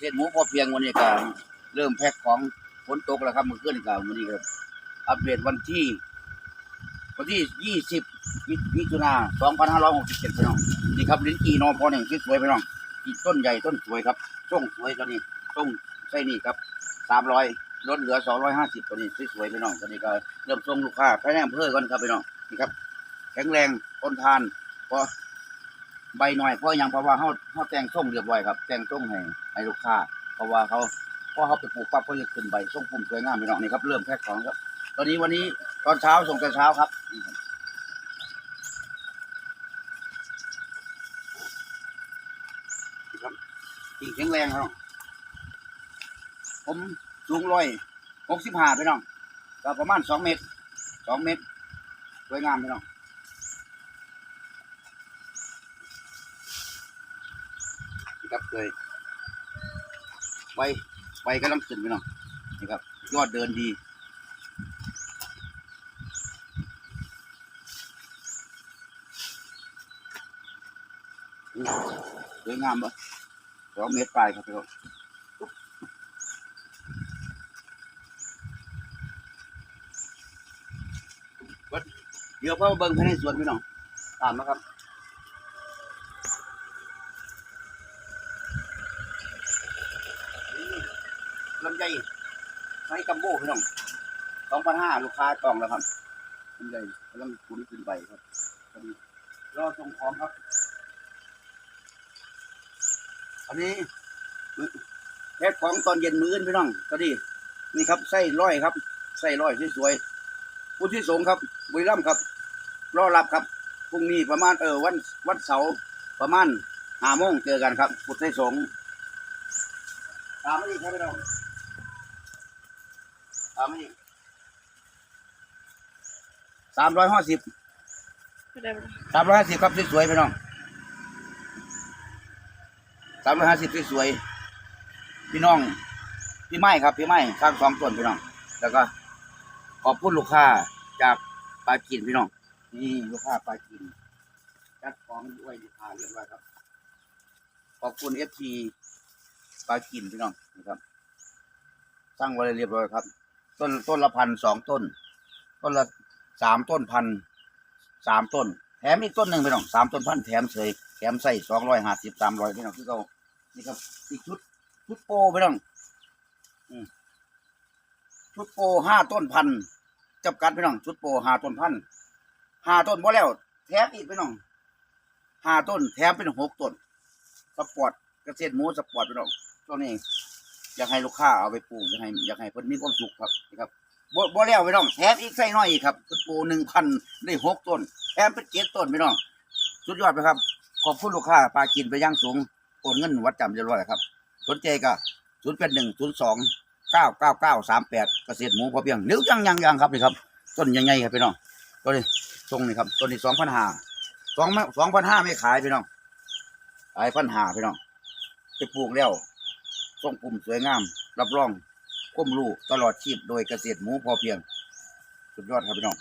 ษตรหมูพอเพียงวันนี้ก็เริ่มแพ็คของฝนตกแล้วครับเมื่อคืนก็วันนี้ครับอัปเดตวันที่ วันที่ยี่สิบมิถุนาสองพันห้าร้อยหกสิบเจ็ดพี่น้องนี่ครับลิ้นจีนอพอหนึ่งสวยพี่น้องอีต้นใหญ่ต้นสวยครับช่วงสวยตัวนี้ช่วงไส้นี่ครับสามร้อยลดเหลือสองร้อยห้าสิบตัวนี้สวยๆพี่น้องตัวนี้ก็เริ่มส่งลูกค้าภายในอำเภอก่อนครับพี่น้องนี่ครับ แข็งแรงต้นทานพอใบหน่อยเพราะยังเพราะว่าเขาเขาแต่งส้มเรียบร้อยครับ แต่งส้มให้ ให้ลูกค้าเพราะว่าเขาพอเขาไปปลูกปั๊บเขาจะขึ้นใบส้มปุ่มสวยงามพี่น้องนี่ครับเริ่มแพ็คของครับ ตอนนี้วันนี้ตอนเช้าส่งแต่เช้าครับนี่ครับกิ่งแข็งแรงครับผมสูงร้อยหกสิบห้าพี่น้องก็ประมาณสองเมตรสองเมตรสวยงามพี่น้องครับเคย ไว้ไว้กำลังขึ้นพี่น้องนี่ครับ ยอดเดินดีสวยงามปะสองเมตรปลายครับพี่น้องเดี๋ยวพ่อมาเบิ่งภายในสวนพี่น้องตามนะครับ ลำไยไซส์กัมโบ้พี่น้องสองพันห้าลูกค้าจองแล้วครับลำไยกำลังคุ้นขึ้นไปครับตอนนี้รอส่งของครับ อันนี้แพ็คของตอนเย็นมื้อพี่น้องก็ดีนี่ครับไส้ร้อยครับไส้ร้อยสวยๆผู้ที่สงครับบุรีรัมครับ รอรับครับพรุ่งนี้ประมาณเออวันวันเสาร์ประมาณห้าโมงเจอกันครับพุทธไทยสงฆ์ตามมาอีครับพี่น้อง ตามสามร้อยห้าสิบสามร้อยห้าสิบครับสวยๆพี่น้องสามร้อยห้าสิบสวยๆพี่น้องพี่ไม้ครับพี่ไม้ข้างสองต้นพี่น้อง แล้วก็ ขอบคุณลูกค้าจากปลากินพี่น้องนี่ลูกค้าปลากินจัดของด้วยลูกค้าเรียบร้อยครับ ขอบคุณเอฟทีปลากินพี่น้องนะครับสร้างไว้เรียบร้อยครับ ต้นต้นละพันสองต้น ต้นละสามต้นพันสามต้น แถมอีกต้นหนึ่งพี่น้องสามต้นพันแถมเฉยแถมใส่สองร้อยห้าสิบสามร้อยพี่น้องคือเขานี่ครับอีกชุดชุดโปรพี่น้องชุดโปห้าต้นพันจับกัดพี่น้องชุดโปห้าต้นพันห้าต้นพอแล้ว แถมอีกพี่น้องห้าต้น แถมเป็นหกต้นสปอร์ตกระเกษตรหมูสปอร์ตพี่น้องตัวนี้ อยากให้ลูกค้าเอาไปปลูกอยากให้อยากให้เพิ่นมีความสุขครับนะครับบ่บ่แล้วพี่น้องแถมอีกใส่น้อยอีกครับชุดโปรหนึ่งพันได้หกต้นแถมเป็นเจ็ดต้นพี่น้องสุดยอดไปครับขอบคุณลูกค้าปลากินไปย่างสูงโอนเงินวัดจำเรียบร้อยครับสนใจก็ศูนย์แปดหนึ่งศูนย์สองเก้าเก้าเก้าสามแปดเกษตรหมูพอเพียงนิ้วยังยังยังครับนี่ครับต้นใหญ่ๆครับพี่น้องต้นนี้ทรงนี่ครับต้นนี้สองพันห้าสองสองพันห้าไม่ขายพี่น้องขายพันห้าพี่น้องไปปลูกแล้ว ทรงปุ่มสวยงาม รับรองก้มรูตลอดชีพโดยเกษตรหมูพอเพียง สุดยอดครับพี่น้อง